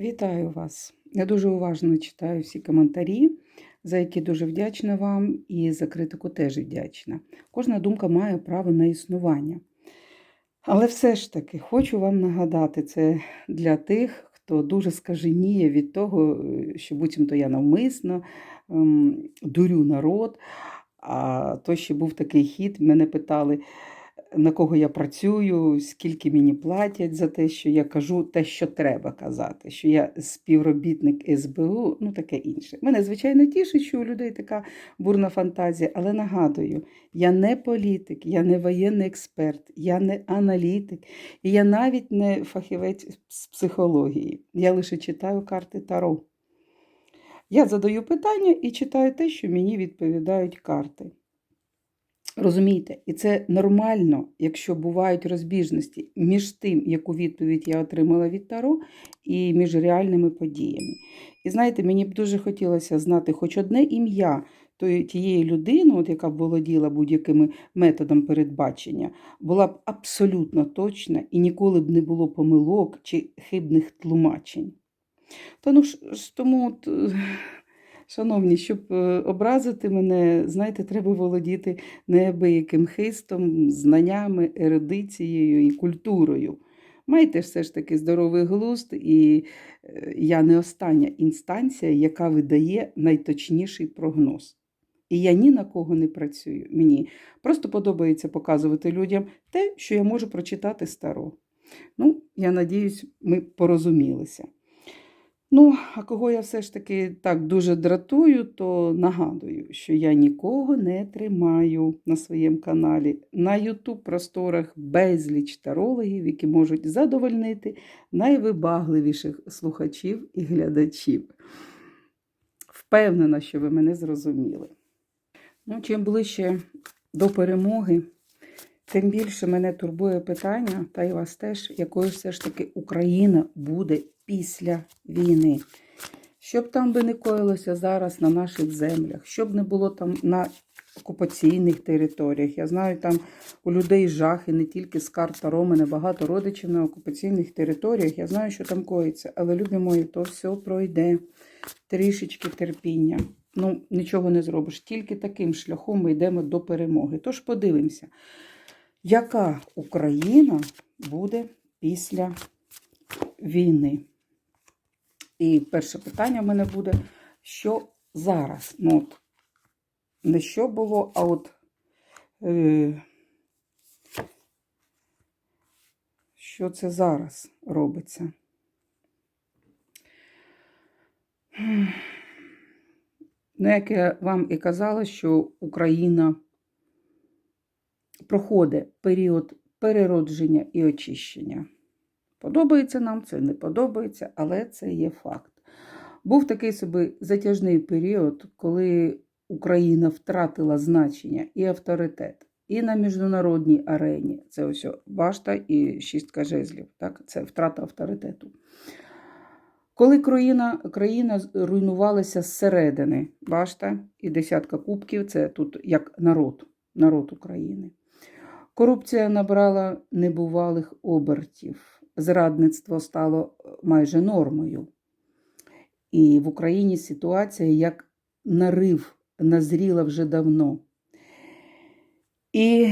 Вітаю вас! Я дуже уважно читаю всі коментарі, за які дуже вдячна вам, і за критику теж вдячна. Кожна думка має право на існування. Але все ж таки хочу вам нагадати це для тих, хто дуже скаженіє від того, що буцімто я навмисно ем, дурю народ. А то ще був такий хід, мене питали, на кого я працюю, скільки мені платять за те, що я кажу те, що треба казати, що я співробітник СБУ, ну таке інше. Мене, звичайно, тішить, що у людей така бурна фантазія, але нагадую, я не політик, я не воєнний експерт, я не аналітик, і я навіть не фахівець з психології. Я лише читаю карти Таро. Я задаю питання і читаю те, що мені відповідають карти. Розумієте, і це нормально, якщо бувають розбіжності між тим, яку відповідь я отримала від Таро, і між реальними подіями. І знаєте, мені б дуже хотілося знати хоч одне ім'я тієї людини, от яка б володіла будь-якими методом передбачення, була б абсолютно точна і ніколи б не було помилок чи хибних тлумачень. Та ну ж, тому, от, шановні, щоб е, образити мене, знаєте, треба володіти неабияким хистом, знаннями, ерудицією і культурою. Майте все ж таки здоровий глузд, і е, я не остання інстанція, яка видає найточніший прогноз. І я ні на кого не працюю. Мені просто подобається показувати людям те, що я можу прочитати старо. Ну, я надіюсь, ми порозумілися. Ну, а кого я все ж таки так дуже дратую, то нагадую, що я нікого не тримаю на своєму каналі. На Ютуб просторах безліч тарологів, які можуть задовольнити найвибагливіших слухачів і глядачів. Впевнена, що ви мене зрозуміли. Ну, чим ближче до перемоги, тим більше мене турбує питання, та й вас теж, якою все ж таки Україна буде після війни. Щоб там би не коїлося зараз на наших землях, щоб не було там на окупаційних територіях. Я знаю, там у людей жахи, не тільки з карт Таро, багато родичів на окупаційних територіях. Я знаю, що там коїться, але, любі мої, то все пройде. Трішечки терпіння. Ну, нічого не зробиш. Тільки таким шляхом ми йдемо до перемоги. Тож подивимося, яка Україна буде після війни. І перше питання в мене буде: що зараз? Ну, от, не що було, а от е, що це зараз робиться? Ну, як я вам і казала, що Україна проходить період переродження і очищення. Подобається нам це, не подобається, але це є факт. Був такий собі затяжний період, коли Україна втратила значення і авторитет, і на міжнародній арені. Це ось башта і шістка жезлів. Так? Це втрата авторитету. Коли країна, країна руйнувалася зсередини, башта і десятка кубків це тут як народ, народ України. Корупція набрала небувалих обертів зрадництво стало майже нормою. І в Україні ситуація як нарив назріла вже давно. І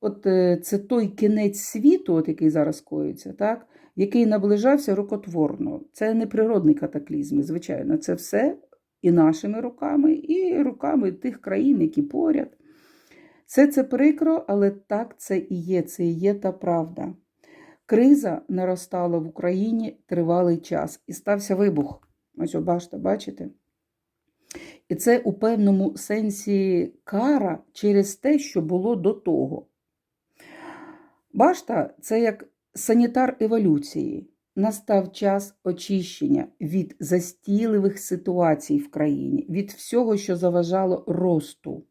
от е, це той кінець світу, от який зараз коїться, так, який наближався рукотворно. Це не природний катаклізм, звичайно, це все і нашими руками, і руками тих країн, які поряд. Все це прикро, але так це і є, це і є та правда. Криза наростала в Україні тривалий час і стався вибух. Ось бачите, бачите? І це у певному сенсі кара через те, що було до того. Башта це як санітар еволюції. Настав час очищення від застійливих ситуацій в країні, від всього, що заважало росту.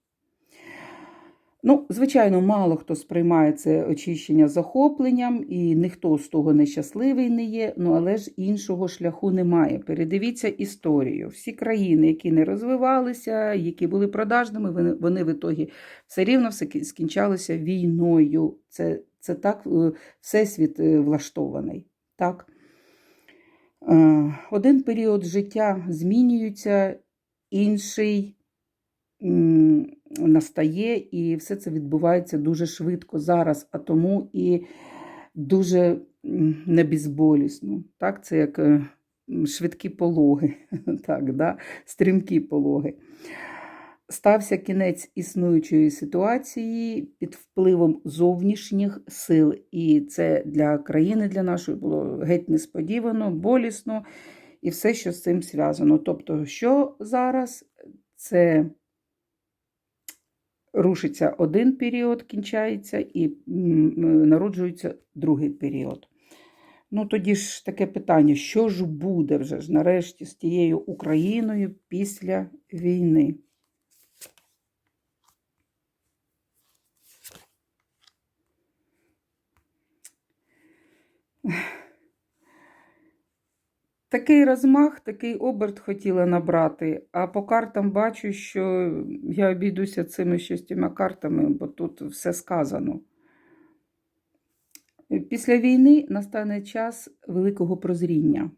Ну, звичайно, мало хто сприймає це очищення захопленням, і ніхто з того нещасливий не є, ну але ж іншого шляху немає. Передивіться історію. Всі країни, які не розвивалися, які були продажними, вони, в ітогі все рівно все скінчалися війною. Це, це так е, всесвіт е, влаштований. Так? Е, Один період життя змінюється, інший настає, і все це відбувається дуже швидко зараз, а тому і дуже м, небезболісно. Так, це як е, швидкі пологи, так, да? стрімкі пологи. Стався кінець існуючої ситуації під впливом зовнішніх сил. І це для країни, для нашої було геть несподівано, болісно і все, що з цим зв'язано. Тобто, що зараз це рушиться один період, кінчається, і народжується другий період. Ну, тоді ж таке питання: що ж буде вже ж нарешті з тією Україною після війни? Такий розмах, такий оберт хотіла набрати, а по картам бачу, що я обійдуся цими шістьма картами, бо тут все сказано. Після війни настане час великого прозріння.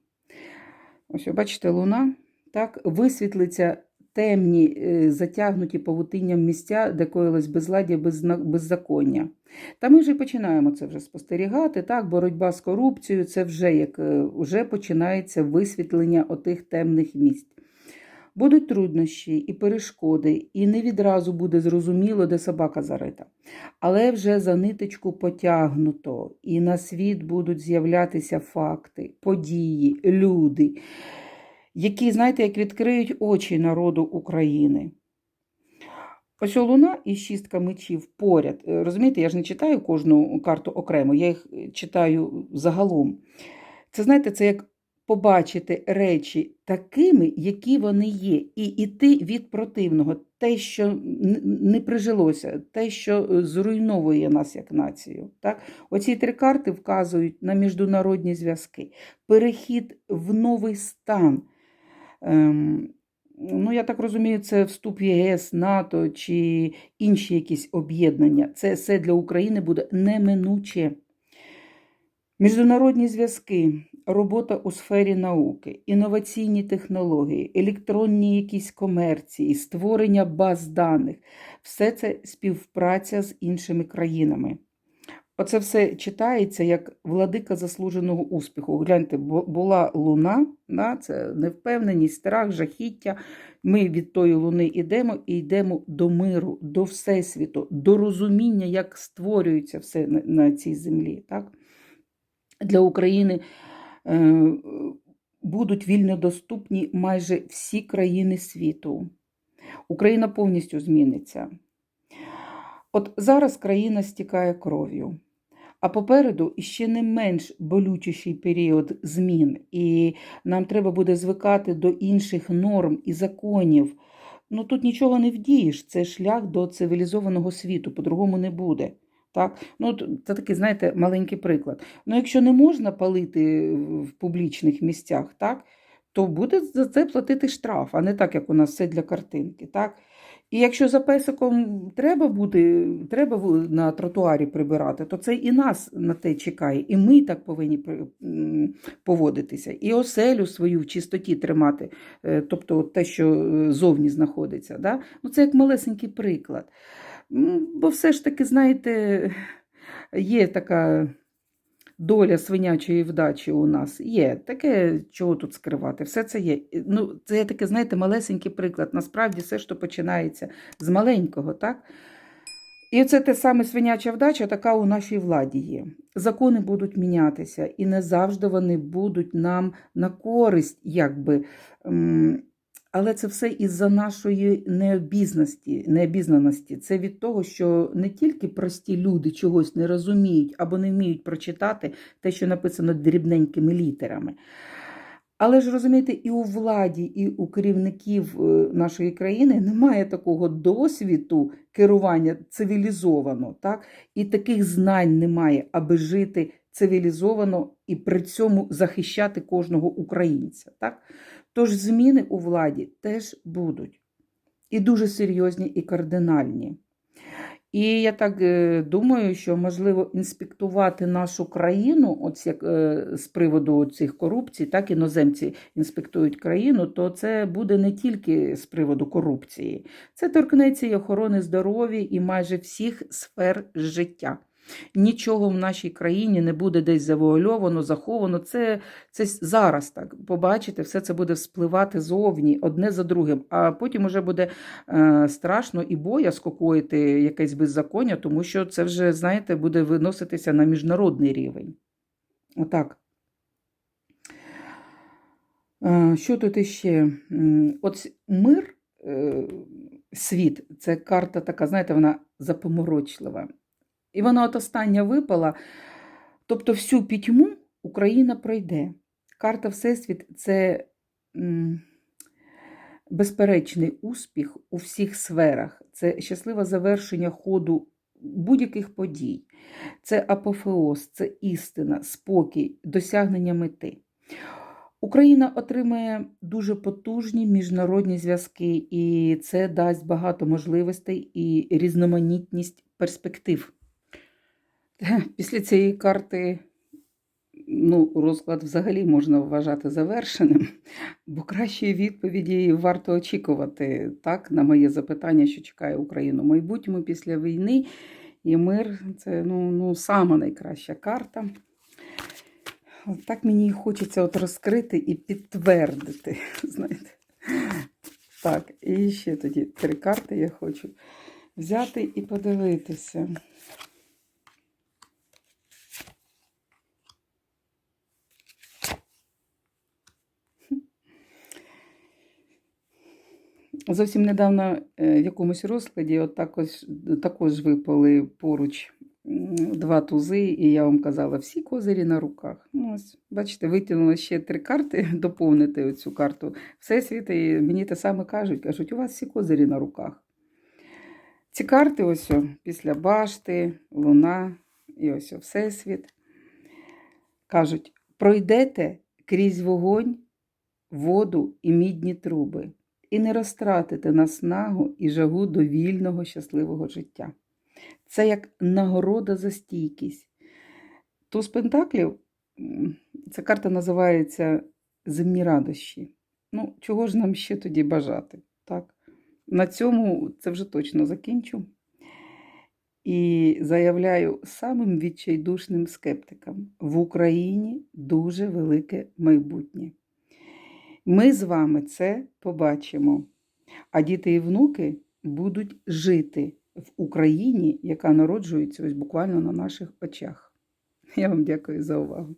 Ось, бачите, луна так висвітлиться темні, е, затягнуті павутинням місця, де коїлось безладдя, беззаконня. Та ми вже починаємо це вже спостерігати. Так, боротьба з корупцією це вже як е, вже починається висвітлення отих темних місць. Будуть труднощі і перешкоди, і не відразу буде зрозуміло, де собака зарита. Але вже за ниточку потягнуто, і на світ будуть з'являтися факти, події, люди, які, знаєте, як відкриють очі народу України. Ось луна і шістка мечів поряд. Е, Розумієте, я ж не читаю кожну карту окремо, я їх читаю загалом. Це знаєте, це як побачити речі такими, які вони є, і йти від противного, те, що не прижилося, те, що е, зруйновує нас як націю. Так? Оці три карти вказують на міжнародні зв'язки, перехід в новий стан. Ем, Ну, я так розумію, це вступ в ЄС, НАТО чи інші якісь об'єднання. Це все для України буде неминуче. Міжнародні зв'язки, робота у сфері науки, інноваційні технології, електронні якісь комерції, створення баз даних все це співпраця з іншими країнами. Оце все читається як владика заслуженого успіху. Гляньте, була луна, да, це невпевненість, страх, жахіття. Ми від тої луни йдемо і йдемо до миру, до всесвіту, до розуміння, як створюється все на, цій землі. Так? Для України е, будуть вільно доступні майже всі країни світу. Україна повністю зміниться. От зараз країна стікає кров'ю, а попереду іще не менш болючіший період змін, і нам треба буде звикати до інших норм і законів. Ну тут нічого не вдієш, це шлях до цивілізованого світу, по-другому не буде. Так? Ну, це такий, знаєте, маленький приклад. Ну, якщо не можна палити в публічних місцях, так, то буде за це платити штраф, а не так, як у нас все для картинки. Так? І якщо за песиком треба бути, треба на тротуарі прибирати, то це і нас на те чекає, і ми так повинні поводитися, і оселю свою в чистоті тримати, е, тобто те, що е, зовні знаходиться. Да? Ну, це як малесенький приклад. Бо все ж таки, знаєте, є така доля свинячої вдачі у нас. Є таке, чого тут скривати. Все це є. Ну, це таке, знаєте, малесенький приклад. Насправді все, що починається з маленького, так? І це те саме свиняча вдача, така у нашій владі є. Закони будуть мінятися, і не завжди вони будуть нам на користь, якби. Але це все із-за нашої необізнаності, необізнаності. Це від того, що не тільки прості люди чогось не розуміють або не вміють прочитати те, що написано дрібненькими літерами. Але ж розумієте, і у владі, і у керівників е, нашої країни немає такого досвіду керування цивілізовано, так? і таких знань немає, аби жити цивілізовано і при цьому захищати кожного українця. Так? Тож зміни у владі теж будуть і дуже серйозні і кардинальні. І я так е, думаю, що можливо інспектувати нашу країну, от як е, з приводу цих корупцій, так іноземці інспектують країну, то це буде не тільки з приводу корупції, це торкнеться і охорони здоров'я і майже всіх сфер життя. Нічого в нашій країні не буде десь завуальовано, заховано. Це, це зараз так. Побачите, все це буде вспливати зовні одне за другим. А потім уже буде е, страшно і боязко коїти якесь беззаконня, тому що це вже, знаєте, буде виноситися на міжнародний рівень. Отак. Е, Що тут іще? От мир, е, світ, це карта така, знаєте, вона запоморочлива. І вона от остання випала. Тобто всю пітьму Україна пройде. Карта Всесвіт це безперечний успіх у всіх сферах. Це щасливе завершення ходу будь-яких подій. Це апофеоз, це істина, спокій, досягнення мети. Україна отримає дуже потужні міжнародні зв'язки, і це дасть багато можливостей і різноманітність перспектив. Після цієї карти ну, розклад взагалі можна вважати завершеним, бо кращої відповіді варто очікувати так, на моє запитання, що чекає Україну в майбутньому після війни. І мир це ну, ну, сама найкраща карта. От так мені і хочеться от розкрити і підтвердити. знаєте. Так, і ще тоді три карти я хочу взяти і подивитися. Зовсім недавно е, в якомусь розкладі от також, також випали поруч два тузи, і я вам казала, всі козирі на руках. Ну, ось, бачите, витягнула ще три карти, доповнити цю карту Всесвіта, і мені те саме кажуть, кажуть, у вас всі козирі на руках. Ці карти ось після башти, луна і ось Всесвіт. Кажуть, пройдете крізь вогонь, воду і мідні труби і не розтратите наснагу і жагу до вільного щасливого життя. Це як нагорода за стійкість. Туз Пентаклів, ця карта називається Земні радощі. Ну, чого ж нам ще тоді бажати? Так? На цьому це вже точно закінчу. І заявляю самим відчайдушним скептикам: в Україні дуже велике майбутнє. Ми з вами це побачимо. А діти і внуки будуть жити в Україні, яка народжується ось буквально на наших очах. Я вам дякую за увагу.